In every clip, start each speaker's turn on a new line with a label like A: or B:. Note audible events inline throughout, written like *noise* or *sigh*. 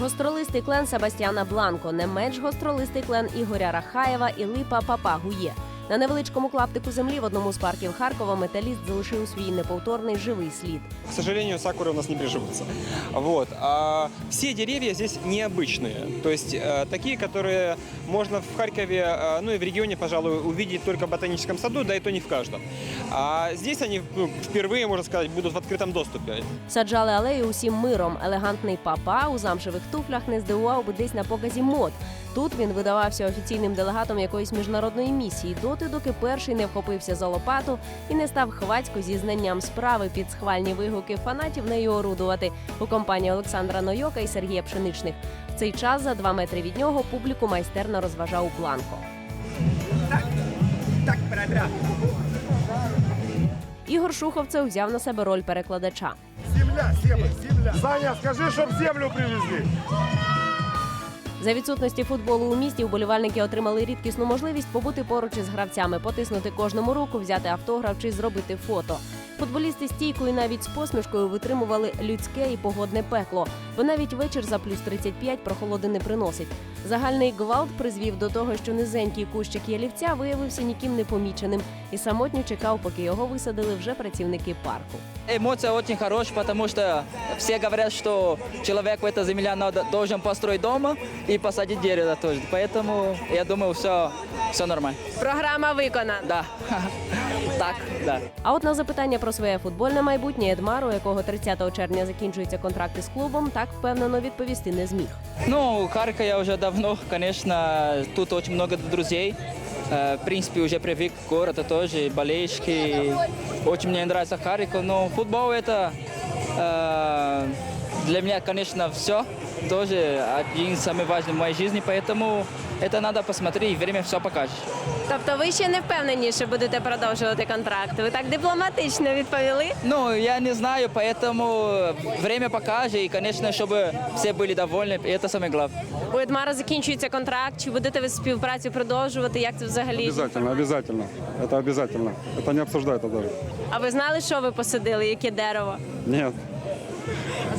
A: Гостролистий клен Себастьяна Бланко, не менш гостролистий клен Ігоря Рахаєва і Липа Папагує. На невеличкому клаптику землі в одному з парків Харкова металіст залишив свій неповторний живий слід.
B: К сожалению, сакуры у нас не приживутся. Вот. А все деревья здесь необычные. То есть э, такие, которые можно в Харькове, э, ну и в регионе, пожалуй, увидеть только в ботаническом саду, да и то не в каждом. А здесь они ну, впервые, можно сказать, будут в открытом доступе.
A: Саджали алею усім миром. Елегантний папа у замшевих туфлях не здивував би десь на показі мод. Тут він видавався офіційним делегатом якоїсь міжнародної місії, доти, доки перший не вхопився за лопату і не став хвацько зі знанням справи під схвальні вигуки фанатів нею орудувати у компанії Олександра Нойока і Сергія Пшеничних. В цей час за два метри від нього публіку майстерно розважав Бланко. Ігор Шуховцев взяв на себе роль перекладача.
C: Земля, Сева, земля. Саня, скажи, чтоб землю привезли.
A: За відсутності футболу у місті вболівальники отримали рідкісну можливість побути поруч із гравцями, потиснути кожному руку, взяти автограф чи зробити фото. Футболісти стійкою навіть з посмішкою витримували людське і погодне пекло, бо навіть вечір за плюс 35 прохолоди не приносить. Загальний гвалт призвів до того, що низенький кущик ялівця виявився ніким не поміченим і самотньо чекав, поки його висадили вже працівники парку.
D: Эмоция очень хорошая, потому что все говорят, что человек в этой земле надо, должен построить дома и посадить дерево тоже. Поэтому я думаю, все, все нормально.
A: Програма виконана.
D: Да. *laughs* Так, да.
A: А от на запитання про своє футбольне майбутнє Едмар, у якого 30 червня закінчується контракт із клубом, так впевнено відповісти не зміг.
D: Ну, в Харькове я уже давно, конечно, тут очень много друзей. Э, В принципе, уже привык к городу тоже, болельщики. Очень мне нравится Харьков, но футбол это э, для меня, конечно, все. Тоже один из самых важных в моей жизни, поэтому это надо посмотреть, и время все покажет.
A: Тобто ви ще не впевнені, що будете продовжувати контракт? Ви так дипломатично відповіли?
D: Ну, я не знаю, поэтому время покажет, и, конечно, чтобы все были довольны, и это самое главное.
A: У Едмара закінчується контракт. Чи будете ви співпрацю продовжувати? Як це взагалі?
E: Обязательно, обязательно. Это обязательно. Это не обсуждается даже.
A: А ви знали, що ви посадили? Яке дерево?
E: Нет.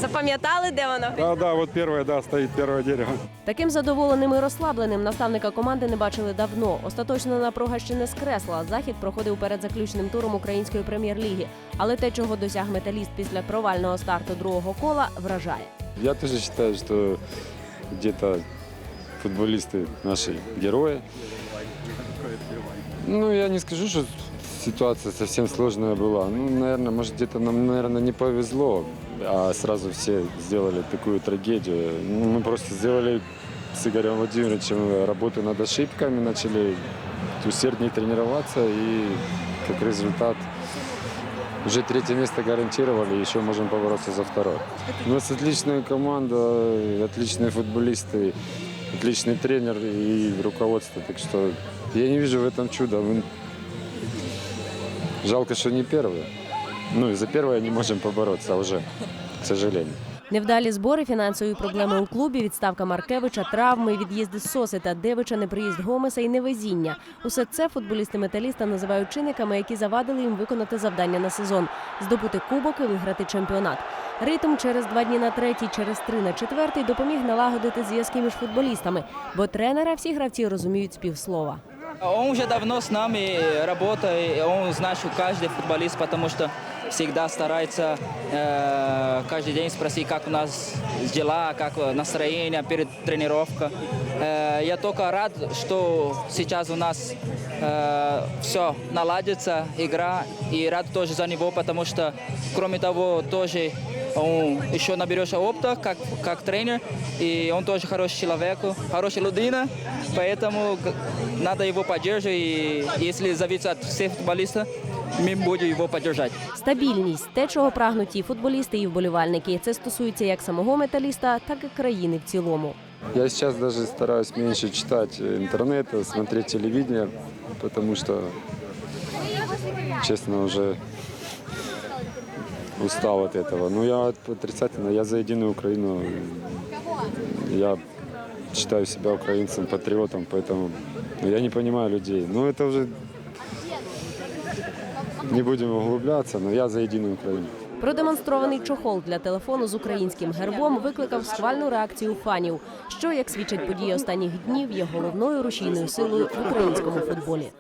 A: Запам'ятали, де воно?
E: Да, да, вот первое, да, стоит первое дерево.
A: Таким задоволеним і розслабленим наставника команди не бачили давно. Остаточна напруга ще не скресла. Захід проходив перед заключним туром української прем'єр-ліги. Але те, чого досяг металіст після провального старту другого кола, вражає.
F: Я тоже считаю, что где-то футболисты наши герои. Ну, я не скажу, что ситуация совсем сложная была. Ну, наверное, может, где-то нам, наверное, не повезло, а сразу все сделали такую трагедию. Ну, мы просто сделали с Игорем Владимировичем работу над ошибками, начали усерднее тренироваться и как результат уже третье место гарантировали, еще можем побороться за второе. У нас отличная команда, отличные футболисты, отличный тренер и руководство. Так что я не вижу в этом чуда. Жалко, что не первые. Ну и за первое не можем побороться уже, к сожалению.
A: Невдалі збори, фінансові проблеми у клубі, відставка Маркевича, травми, від'їзди Соси та Девича, неприїзд Гомеса і невезіння. Усе це футболісти металіста називають чинниками, які завадили їм виконати завдання на сезон здобути кубок і виграти чемпіонат. Ритм через два дні на третій, через три на четвертий допоміг налагодити зв'язки між футболістами, бо тренера всі гравці розуміють з півслова.
D: Он уже давно с нами работает, он знает, каждый футболист, потому что всегда старается э, каждый день спросить, как у нас дела, как настроение перед тренировкой. Э, я только рад, что сейчас у нас все наладится, игра, и рад тоже за него, потому что, кроме того, тоже он еще наберется опыта как, как тренер, и он тоже хороший человек, хороший людина, поэтому г- надо его поддерживать, и если зависит от всех футболистов, мы будем его поддержать.
A: Стабільність те, чого прагнуть і футболісти, і вболівальники. Це стосується як самого металіста, так і країни в цілому.
F: Я сейчас даже стараюсь меньше читать э, интернета, смотреть телевидение, потому что, честно, уже устал от этого. Ну, я отрицательно, я за единую Украину. Я считаю себя украинцем, патриотом, поэтому ну, я не понимаю людей. Ну, это уже не будем углубляться, но я за единую Украину.
A: Продемонстрований чохол для телефону з українським гербом викликав схвальну реакцію фанів, що, як свідчать події останніх днів, є головною рушійною силою в українському футболі.